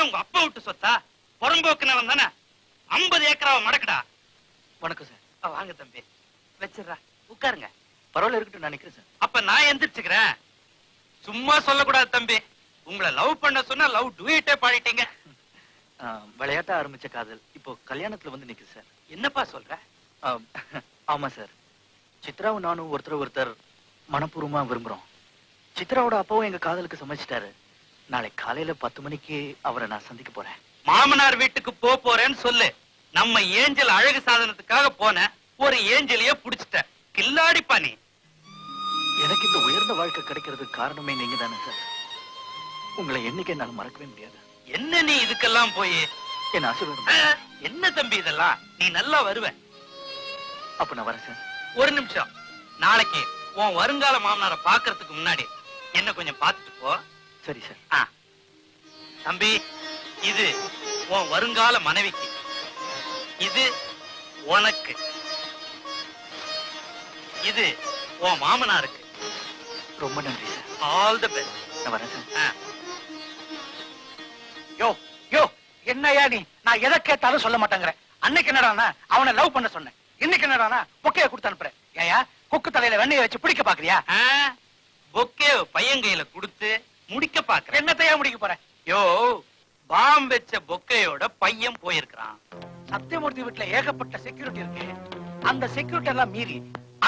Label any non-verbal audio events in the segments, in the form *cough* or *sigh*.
என்ன உங்க அப்பா விட்டு சொத்தா? புறம்போக்குனவன் தானே? ஐம்பது ஏக்கராவை மடக்குடா. வணக்கம் சார். வாங்க தம்பி. வச்சிடுறா. உட்காருங்க. பரவாயில்ல இருக்கட்டும் நான் நிக்கிறேன் சார். அப்ப நான் எந்திரிச்சுக்கிறேன். சும்மா சொல்லக்கூடாது தம்பி. உங்களை லவ் பண்ண சொன்னா லவ் டூயிட்டே பாடிட்டீங்க. விளையாட்டா ஆரம்பிச்ச காதல். இப்போ கல்யாணத்துல வந்து நிக்குது சார். என்னப்பா சொல்ற? ஆமா சார். சித்ராவும் நானும் ஒருத்தர் ஒருத்தர் மனப்பூர்வமா விரும்புறோம். சித்ராவோட அப்பாவும் எங்க காதலுக்கு சமைச்சிட்டாரு நாளை காலையில பத்து மணிக்கு அவரை நான் சந்திக்க போறேன். மாமனார் வீட்டுக்கு போ போறேன்னு சொல்லு. நம்ம ஏஞ்சல் அழகு சாதனத்துக்காக போன ஒரு ஏஞ்சலிய புடிச்சிட்ட. கில்லாடிப்பா நீ. எனக்கு இந்த உயர்ந்த வாழ்க்கை கிடைக்கிறதுக்கு காரணமே நீங்க தானே சார் உங்களை என்னைக்கு என்னால மறக்கவே முடியாது. என்ன நீ இதுக்கெல்லாம் போய்? என்ன ஆசீர்வாதம் என்ன தம்பி இதெல்லாம்? நீ நல்லா வருவ. அப்ப நான் வரேன் சார் ஒரு நிமிஷம். நாளைக்கு உன் வருங்கால மாமனாரை பாக்குறதுக்கு முன்னாடி என்ன கொஞ்சம் பார்த்துட்டு போ. சரி சார். ஆ. தம்பி இது உன் வருங்கால மனைவிக்கு. இது உனக்கு. இது உன் மாமனாருக்கு. ரொம்ப நன்றி சார். ஆல் தி பெஸ்ட் நான் வரேன் சார். யோ யோ என்னையா நீ? நான் எதை கேட்டாலும் சொல்ல மாட்டேங்கிறேன். அன்னைக்கு என்னடானா அவனை லவ் பண்ண சொன்னேன். இன்னைக்கு என்னடானா பொக்கைய கொடுத்து அனுப்புறேன். ஏயா கொக்கு தலையில வெண்ணைய வச்சு பிடிக்க பாக்குறியா? பொக்கே பையன் கையில கொடுத்து முடிக்க பாக்குறேன் என்னத்தையா முடிக்க போற? யோ பாம் வச்ச பொக்கையோட பையன் போயிருக்கிறான். சத்தியமூர்த்தி வீட்டுல ஏகப்பட்ட செக்யூரிட்டி இருக்கு. அந்த செக்யூரிட்டி எல்லாம் மீறி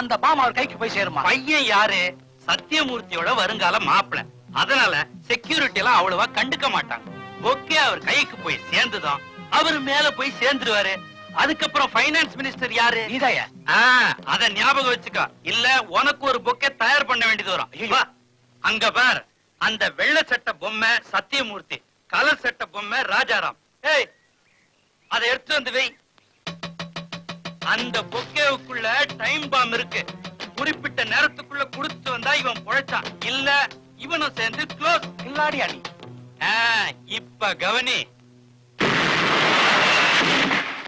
அந்த பாம் அவர் கைக்கு போய் சேருமா? பையன் யாரு? சத்தியமூர்த்தியோட வருங்கால மாப்பிள. அதனால செக்யூரிட்டி எல்லாம் அவ்வளவா கண்டுக்க மாட்டாங்க. பொக்கே அவர் கைக்கு போய் சேர்ந்துதான் அவர் மேல போய் சேர்ந்துருவாரு. அதுக்கப்புறம் ஃபைனான்ஸ் மினிஸ்டர் யாரு? நீதாயா? அத ஞாபகம் வச்சுக்கோ. இல்ல உனக்கு ஒரு பொக்கே தயார் பண்ண வேண்டியது வரும். அங்க பார். அந்த வெள்ளை சட்டை பொம்மை சத்தியமூர்த்தி கலர் சட்டை பொம்மை ராஜாராம். ஏய் அதை எடுத்து வந்து வை. அந்த பொக்கேவுக்குள்ள டைம் பாம் இருக்கு. குறிப்பிட்ட நேரத்துக்குள்ள குடுத்து வந்தா இவன் பொழைச்சான். இல்ல இவனும் சேர்ந்து க்ளோஸ் இல்லாடியா நீ? இப்ப கவனி.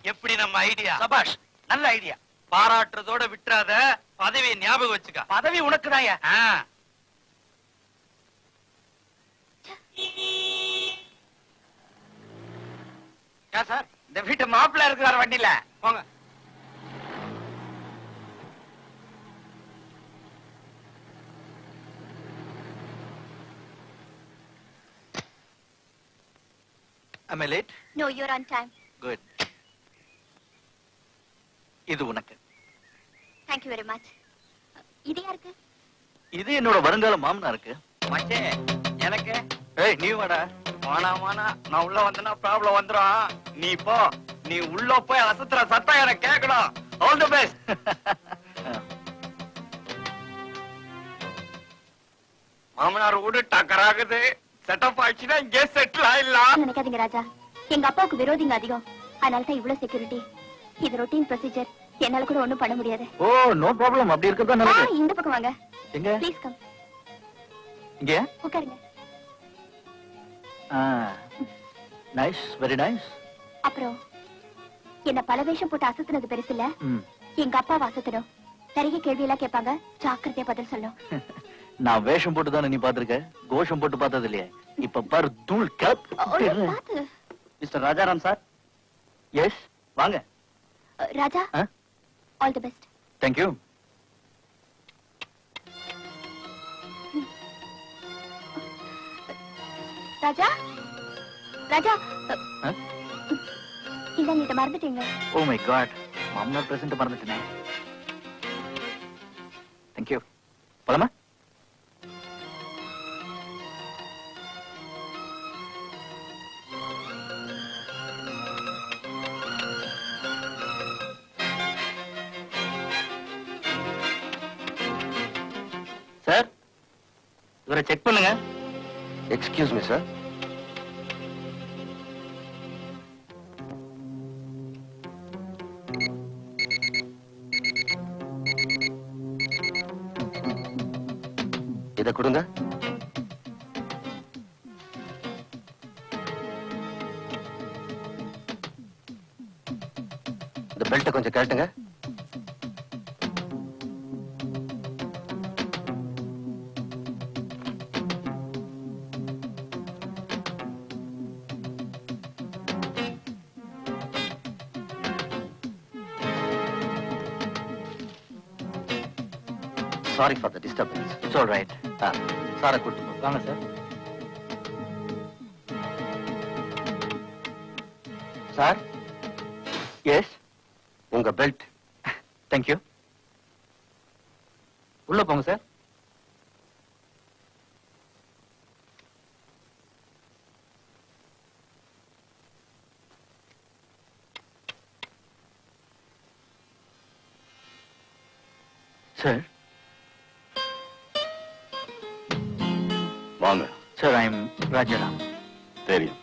எப்படி நம்ம ஐடியா சபாஷ் நல்ல ஐடியா பாராட்டுறதோட விட்டுறாத பதவியை ஞாபகம் வச்சுக்க. பதவி உனக்குதான்யா. ஆ. சார் இந்த வீட்டு மாப்பிள்ள இருக்கிறார் வண்டியில. போங்க. Am I late? No, you're on time. good. இது உனக்கு. Thank you very much. இது யாருக்கு? இது என்னோட வருங்கால மாமனா இருக்கு மச்சே எனக்கு. ஏய் நீ வாடா. வானா வானா நான் உள்ள வந்தனா ப்ராப்ளம் வந்துரும். நீ போ நீ உள்ள போய் அசத்துற சத்தம் எனக்கு கேட்கணும் ஆல் தி பெஸ்ட் மாமனார் வீடு டக்கராகுது செட்டப் ஆச்சுன்னா இங்கே செட்டில் ஆயிடலாம். நினைக்காதீங்க ராஜா. எங்க அப்பாவுக்கு விரோதிங்க அதிகம். அதனால தான் இவ்வளவு செக்யூரிட்டி இது ரொட்டீன் ப்ரொசீஜர் என்னால கூட ஒண்ணும் பண்ண முடியாது. ஓ நோ ப்ராப்ளம் அப்படி இருக்கதா நல்லது. இந்த பக்கம் வாங்க. எங்க? ப்ளீஸ் கம் இங்க? உட்காருங்க. நைஸ் வெரி நைஸ் அப்புறம் என்ன பல வேஷம் போட்டு அசத்துனது பெருசு இல்ல எங்க அப்பாவை அசத்தணும். நிறைய கேள்வி எல்லாம் கேட்பாங்க. ஜாக்கிரதையா பதில் சொல்லணும். *laughs* நான் வேஷம் போட்டு தானே நீ பாத்திருக்க கோஷம் போட்டு பார்த்தது இல்லையே? இப்ப பாரு தூள் பாத்து. Mister Rajaram sir. எஸ் வாங்க. Raja? All the best thank you Raja? Raja? இந்தாங்க இதை மறந்துட்டீங்க. ஓ மை காட் மாமனார் பிரசன்ட் மறந்துட்டேனே. தேங்க்யூ போலாமா சார் இவரை செக் பண்ணுங்க. எக்ஸ்கியூஸ் மீ சார் இத கொடுங்க. இந்த பெல்ட்டை கொஞ்சம் கேட்டுங்க sorry for the disturbance it's all right சாரை கூட்டு வாங்க சார் சார் எஸ் உங்க பெல்ட் தேங்க்யூ உள்ள போங்க sir sir sir I am Rajaram தெரியும்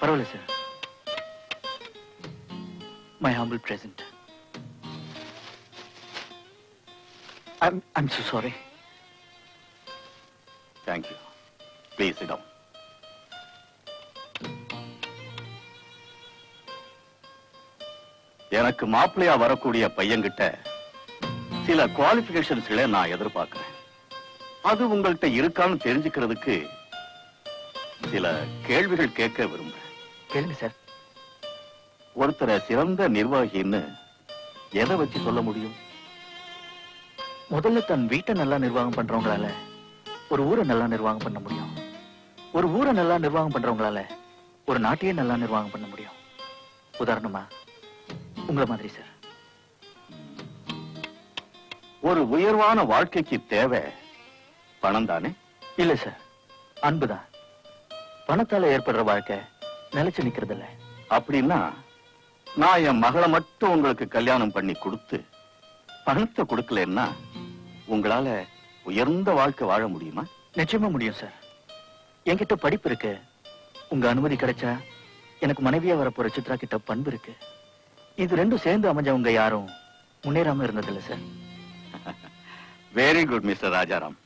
பரவாயில்ல sir my humble present I'm I'm sorry thank you please இடம் எனக்கு மாப்பிள்ளையா வரக்கூடிய பையன்கிட்ட சில குவாலிபிகேஷன்ஸ்களை நான் எதிர்பார்க்கிறேன். அது உங்கள்கிட்ட இருக்கான்னு தெரிஞ்சுக்கிறதுக்கு சில கேள்விகள் கேட்க விரும்புறேன். கேளுங்க சார். ஒருத்தரை சிறந்த நிர்வாகின்னு எதை வச்சு சொல்ல முடியும்? முதல்ல தன் வீட்டை நல்லா நிர்வாகம் பண்றவங்களால ஒரு ஊரை நல்லா நிர்வாகம் பண்ண முடியும். ஒரு ஊரை நல்லா நிர்வாகம் பண்றவங்களால ஒரு நாட்டையே நல்லா நிர்வாகம் பண்ண முடியும். உதாரணமா உங்களை மாதிரி சார். ஒரு உயர்வான வாழ்க்கைக்கு தேவை பணம் தானே இல்ல சார். அன்புதான். பணத்தால ஏற்படுற வாழ்க்கை நிலைச்சு நிக்கிறது இல்ல அப்படின்னா நான் என் மகளை மட்டும் உங்களுக்கு கல்யாணம் பண்ணி கொடுத்து பணத்தை கொடுக்கலன்னா உங்களால உயர்ந்த வாழ்க்கை வாழ முடியுமா? நிச்சயமா முடியும் சார். என்கிட்ட படிப்பு இருக்கு. உங்க அனுமதி கிடைச்சா எனக்கு மனைவியா வரப்போற சித்ரா கிட்ட பண்பு இருக்கு. இது ரெண்டும் சேர்ந்து அமைஞ்சவங்க யாரும் முன்னேறாம இருந்ததில்ல sir. Very good mister Rajaram.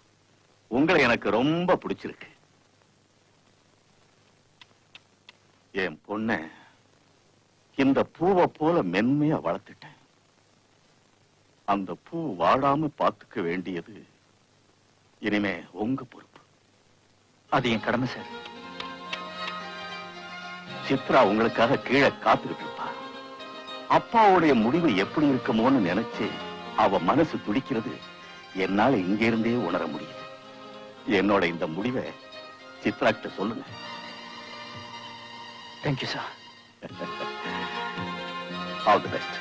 உங்களை எனக்கு ரொம்ப பிடிச்சிருக்கு. என் பொண்ண இந்த பூவை போல மென்மையா வளர்த்துட்டேன். அந்த பூ வாடாம பார்த்துக்க வேண்டியது இனிமே உங்க பொறுப்பு. அது என் கடமை சார். சித்ரா உங்களுக்காக கீழே காத்துக்கிட்டு இருப்பா. அப்பாவுடைய முடிவு எப்படி இருக்குமோன்னு நினைச்சு அவ மனசு துடிக்கிறது என்னால இங்கிருந்தே உணர முடியும் என்னோட இந்த முடிவை சித்ரா கிட்ட சொல்லுங்க thank you sir all the best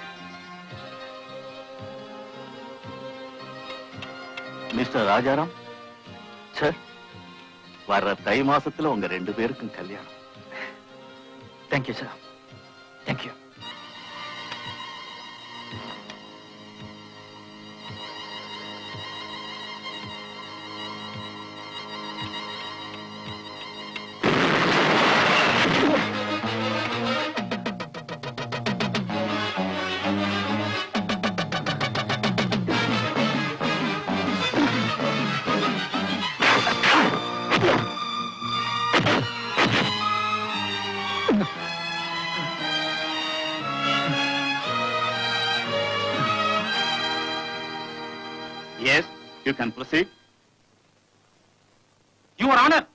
mister Rajaram sir வர்ற தை மாசத்துல உங்க ரெண்டு பேருக்கும் கல்யாணம். Thank you sir you can proceed your honour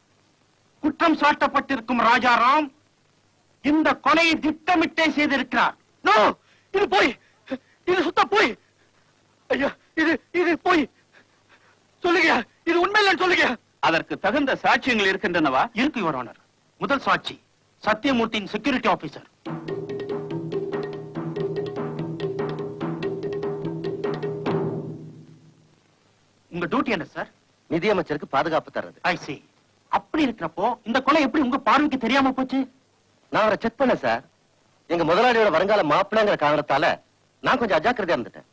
குற்றம் சாட்டப்பட்டிருக்கும் ராஜாராம் இந்த கொலையை திட்டமிட்டே செய்திருக்கிறார். நோ இது போய் இது சுத்த போய். ஐயா இது இது போய். சொல்லுங்க இது உண்மையில்லைன்னு சொல்லுங்க அதற்கு தகுந்த சாட்சியங்கள் இருக்கின்றனவா? இருக்கு யுவர் ஆனர் முதல் சாட்சி சத்தியமூர்த்தியின் செக்யூரிட்டி ஆபீசர் உங்க டியூட்டி என்ன சார் நிதியமைச்சருக்கு பாதுகாப்பு தர்றது. ஐ அப்படி இருக்கிறப்போ இந்த கொலை எப்படி உங்க பார்வைக்கு தெரியாம போச்சு? நான் அவரை செக் பண்ண சார் எங்க முதலாளியோட வருங்கால மாப்பிள்ளைங்கிற காரணத்தால நான் கொஞ்சம் அஜாக்கிரதையா இருந்துட்டேன்.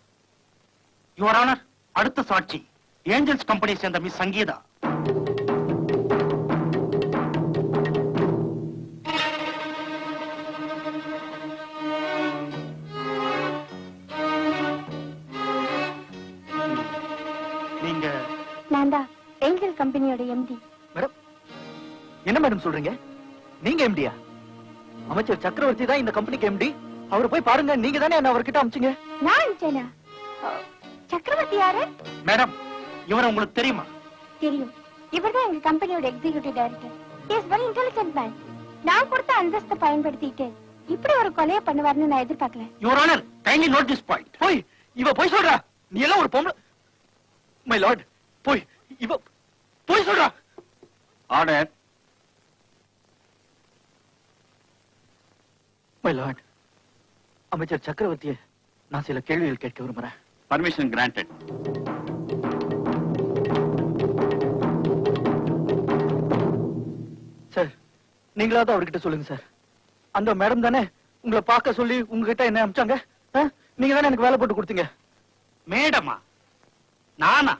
யுவர் ஆனர் அடுத்த சாட்சி. ஏஞ்சல்ஸ் கம்பெனி சேர்ந்த மிஸ் சங்கீதா. ஏஞ்சல் கம்பெனியோட எம்டி மேடம் என்ன மேடம் சொல்றீங்க? நீங்க எம்டியா அமைச்சர் சக்கரவர்த்தி தான் இந்த கம்பெனிக்கு எம்டி அவரை போய் பாருங்க நீங்க தானே என்ன அவர்கிட்ட அமிச்சீங்க? நான் அஹ், சக்கரவர்த்தி யாரு? மேடம் இவரை உங்களுக்கு தெரியுமா? தெரியும். இவர்தான் எங்க கம்பெனியோட executive director is very intelligent man நான் கொடுத்த அந்தஸ்தை பயன்படுத்திட்டு இப்படி ஒரு கொலையை பண்ணுவாருன்னு நான் எதிர்பார்க்கல. Your honour kindly note this point போய் இவ போய் சொல்றா. நீ எல்லாம் ஒரு பொம்பளை மை லார்ட் போய் இவ போய் சொல்றா. ஆர்டர் மை லார்ட் அமைச்சர் சக்கரவர்த்தியை நான் சில கேள்விகள் கேட்க விரும்புறேன். பர்மிஷன் கிராண்டட் சார் நீங்களாவது அவர்கிட்ட சொல்லுங்க சார் அந்த மேடம் தானே உங்களை பார்க்க சொல்லி உங்ககிட்ட என்ன அனுப்பிச்சாங்க ஆ? நீங்க தானே எனக்கு வேலை போட்டு கொடுத்தீங்க? மேடமா? நானா?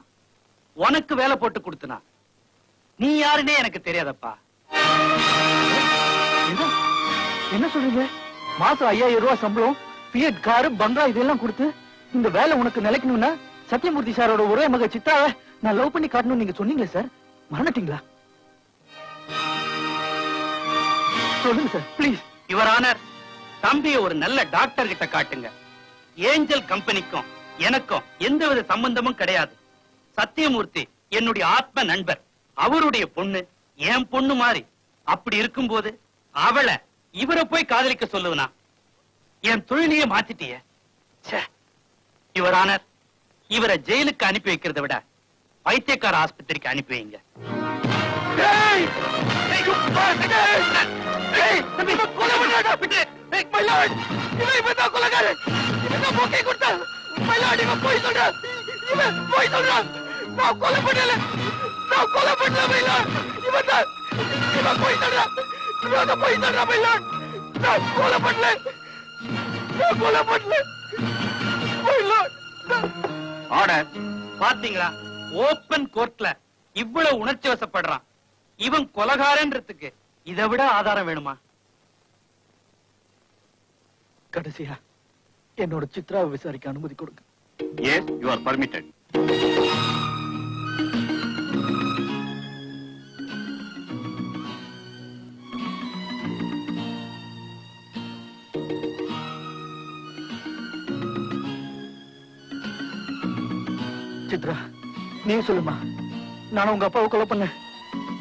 உனக்கு வேலை போட்டு கொடுத்தனா? நீ யாருன்னே எனக்கு தெரியாதப்பா. என்ன? சொல்றீங்க மாசம் ஐயாயிரம் ரூபாய் சம்பளம் பிஎட் காரு பங்களா இதெல்லாம் கொடுத்து இந்த வேலை உனக்கு நிலைக்கணும்னா சத்யமூர்த்தி சாரோட ஒரே மக சித்தாவை நான் லவ் பண்ணி காட்டணும்னு நீங்க சொன்னீங்களே சார்? மறந்துட்டீங்களா? சொல்லுங்க சார் ப்ளீஸ் யுவர் ஆனர் தம்பிய ஒரு நல்ல டாக்டர் கிட்ட காட்டுங்க. ஏஞ்சல் கம்பெனிக்கும் எனக்கும் எந்தவித சம்பந்தமும் கிடையாது. சத்தியமூர்த்தி என்னுடைய ஆத்ம நண்பர். அவருடைய பொண்ணு என் பொண்ணு மாதிரி. அப்படி இருக்கும் போது அவளை இவரை போய் காதலிக்க சொல்லுவனா என் தொழிலையே மாத்திட்டிய. யுவர் இவரை ஜெயிலுக்கு அனுப்பி வைக்கிறதை விட பைத்தியக்கார ஆஸ்பத்திரிக்கு அனுப்பி வைங்க. போய் ஏய், you இவன் சொல்றான். சொல்றான். நான் கொலை பண்ணல. நான் கொலை பண்ணல, lord. இவன் தான். இவன் பொய் சொல்றான். இவன் தான் பொய் my lord. நான் கொலை பண்ணல. நான் கொலை பண்ணல. நான்- ஆர்டர் பாத்தீங்களா ஓபன் கோர்ட்ல இவ்வளவு உணர்ச்சி வசப்படுறான் இவன் கொலகாரன்றதுக்கு இதை விட ஆதாரம் வேணுமா கடைசியா என்னோட சித்ராவை விசாரிக்க அனுமதி கொடுங்க yes you are permitted Chitra நீ சொல்லுமா. நான் உங்க அப்பாவை கொலை பண்ணேன்.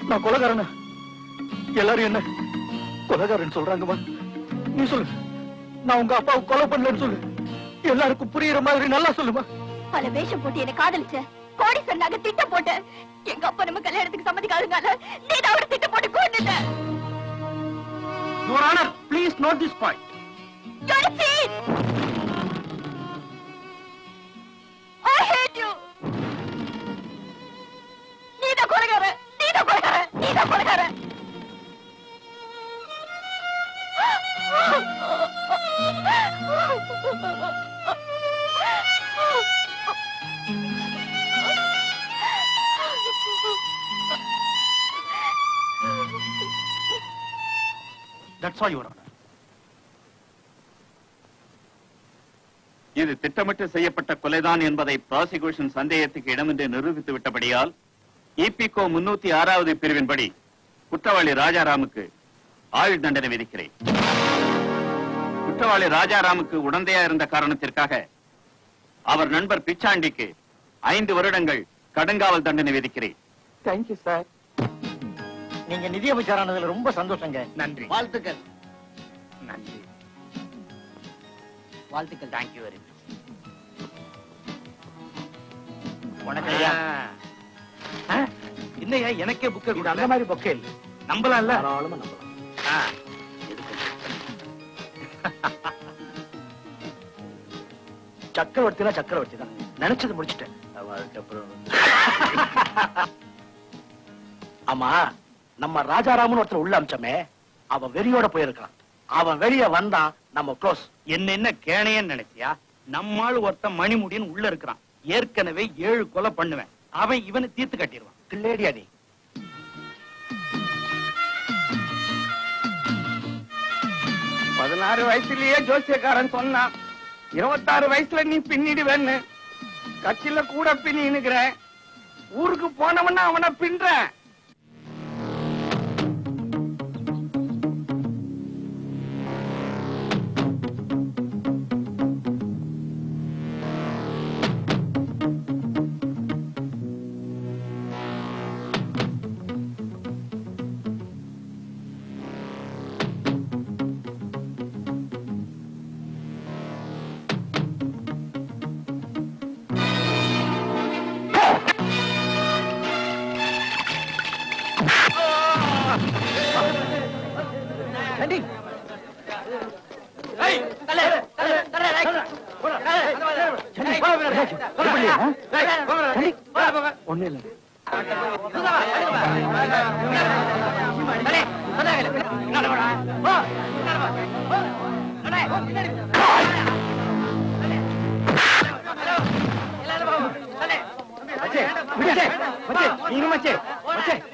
நான் கொலைகாரனா? எல்லாரும் என்ன கொலைகாரன் சொல்றாங்கம்மா? நீ சொல்லு. நான் உங்க அப்பாவை கொலை பண்ணலன்னு சொல்லு. எல்லாருக்கும் புரியுற மாதிரி நல்லா சொல்லுமா. பல வேஷம் போட்டு என்ன காதலிச்ச கோடி சொன்னாங்க திட்டம் போட்டு எங்க அப்பா நம்ம கல்யாணத்துக்கு சம்மதிக்காதுனால நீ தான் அவரை திட்டம் போட்டு கொண்டுட்ட your honour please note this point நீதான் கொலைகாரன். தட்ஸ் ஆல் யுவர் ஆனர் இது திட்டமிட்டு செய்யப்பட்ட கொலைதான் என்பதை ப்ராசிகியூஷன் சந்தேகத்துக்கு இடமின்றி நிரூபித்து விட்டபடியால் இபிகோ முன்னூத்தி ஆறாவது பிரிவின்படி குற்றவாளி ராஜாராமுக்கு ஆயுள் தண்டனை விதிக்கிறேன். குற்றவாளி ராஜாராமுக்கு உடந்தையா இருந்த காரணத்திற்காக அவர் நண்பர் பிச்சாண்டிக்கு ஐந்து வருடங்கள் கடுங்காவல் தண்டனை விதிக்கிறேன். தேங்க்யூ சார் நீங்க நிதியமைச்சரானதுல ரொம்ப சந்தோஷங்க. நன்றி. வாழ்த்துக்கள். நன்றி. வாழ்த்துக்கள். தேங்க்யூ வெரி வணக்கம் இல்லையா? எனக்கே புக்கை இது அந்த மாதிரி பொக்கே இல்ல. நம்பலாம்ல? தாராளமா நம்பலாம். ஆ. சக்கரவர்த்தினா சக்கரவர்த்தி தான். நினைச்சது முடிச்சிட்டேன். ஆமா நம்ம ராஜாராமன் ஒருத்தர் உள்ள அமிச்சமே அவன் வெறியோட போயிருக்கான் அவன் வெளிய வந்தான் நம்ம க்ளோஸ் என்ன என்ன கேணையன்னு நினைச்சியா? நம்மால் ஒருத்தன் மணிமுடின்னு உள்ள இருக்கிறான். ஏற்கனவே ஏழு கொலை பண்ணுவேன். அவன் இவனை தீர்த்து கட்டிடுவான். கிள்ளேடியா நீ? பதினாறு வயசுலயே ஜோசியக்காரன் சொன்னான் இருபத்தாறு வயசுல நீ பின்னிடுவேன்னு. கட்சியில கூட பின்னினுக்கிற ஊருக்கு போனவன அவனை பின்றேன்.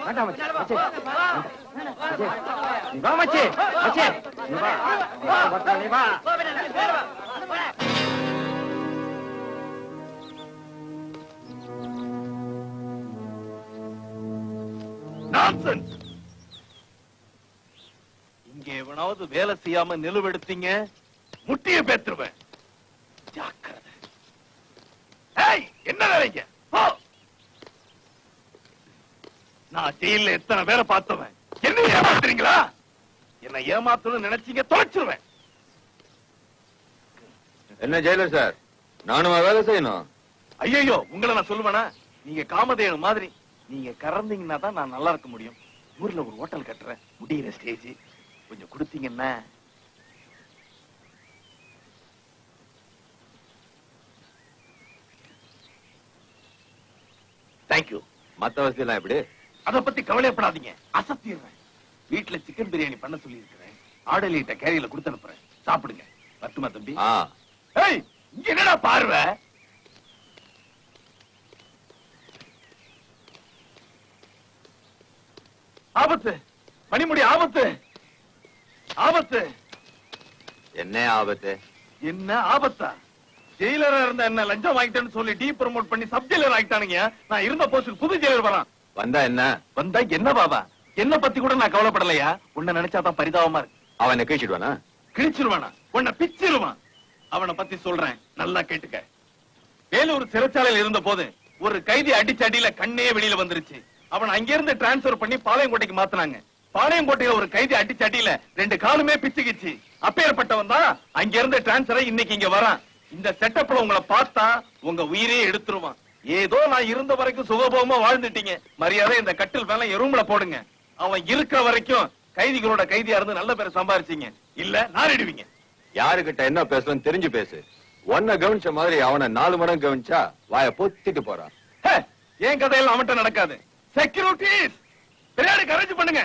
வேண்டாம். மச்சே, நீ வா மச்சே, நீ வா. நீ வா, பத்ரா, நீ வா. Nonsense. இங்க எவனாவது வேலை செய்யாம நிலுவெடுத்தீங்க? முட்டிய பேத்துருவேன். ஜாக்கிரதை. ஏய் என்ன வேலைங்க நான் ஜெயில எத்தனை பேரை பார்த்தவன்? என்ன ஏமாத்துறீங்களா? என்ன ஏமாத்தணும்னு நினைச்சீங்க தொலைச்சிருவேன். என்ன ஜெயிலர் சார்? நானும் வேலை செய்யணும். ஐயோ உங்களை நான் சொல்லுவேனா? நீங்க காமதேனு மாதிரி. நீங்க கறந்தீங்கன்னா தான் நான் நல்லா இருக்க முடியும். ஊர்ல ஒரு ஹோட்டல் கட்டுறேன். முடியிற ஸ்டேஜ். கொஞ்சம் கொடுத்தீங்கன்னா. தேங்க்யூ மத்த வசதி எல்லாம் எப்படி? அத பத்தி கவலைப்படாதீங்க அசத்திடுறேன். வீட்டுல சிக்கன் பிரியாணி பண்ண சொல்லி இருக்கிறேன் ஆடலிட்ட கேரியில கொடுத்து அனுப்புறேன். சாப்பிடுங்க. பத்துமா தம்பி? இங்க என்னடா பார்வை? ஆபத்து. மணிமுடி ஆபத்து. ஆபத்து. என்ன ஆபத்து? என்ன ஆபத்தா? ஜெயிலரா இருந்த என்ன லஞ்சம் வாங்கிட்டேன்னு சொல்லி டீ ப்ரமோட் பண்ணி சப் ஜெயிலர் ஆகிட்டானுங்க. நான் இருந்த போஸ்டுக்கு புது ஜெயிலர் வரான். வந்தா என்ன? வந்தா என்ன பாபா? என்ன பத்தி கூட நான் கவலைப்படலையா? உன்னை நினைச்சாதான் பரிதாபமா இருக்கு. அவனை கழிச்சிடுவானா? கிழிச்சிருவானா? உன்னை பிச்சிருவான். அவனை பத்தி சொல்றேன். நல்லா கேட்டுக்க. வேலூர் சிறைச்சாலையில் இருந்த போது ஒரு கைதி அடிச்ச அடியில கண்ணே வெளியில வந்துருச்சு. அவன் அங்கிருந்து டிரான்ஸ்பர் பண்ணி பாளையங்கோட்டைக்கு மாத்துனாங்க. பாளையங்கோட்டையில ஒரு கைதி அடிச்ச அடியில ரெண்டு காலுமே பிச்சுக்கிச்சு. அப்பேற்பட்டவன் தான் அங்க இருந்து டிரான்ஸ்பர் இன்னைக்கு இங்க வரான். இந்த செட்டப்ல உங்களை பார்த்தா உங்க உயிரே எடுத்துருவான். ஏதோ நான் இருந்த வரைக்கும் சுகபோகமா வாழ்ந்துட்டீங்க. மரியாதை இந்த கட்டில் மேல எறும்புல போடுங்க. அவன் இருக்கிற வரைக்கும் கைதிகளோட கைதியா இருந்து நல்ல பேரை சம்பாரிச்சீங்க. இல்ல நாரிடுவீங்க. யாருகிட்ட என்ன பேசணும்னு தெரிஞ்சு பேசு. ஒன்ன கவனிச்ச மாதிரி அவனை நாலு மடங்கு கவனிச்சா வாய பொத்திட்டு போறான். என் கதையெல்லாம் அவன்கிட்ட நடக்காது. செக்யூரிட்டிஸ் பின்னாடி கரேஜ் பண்ணுங்க.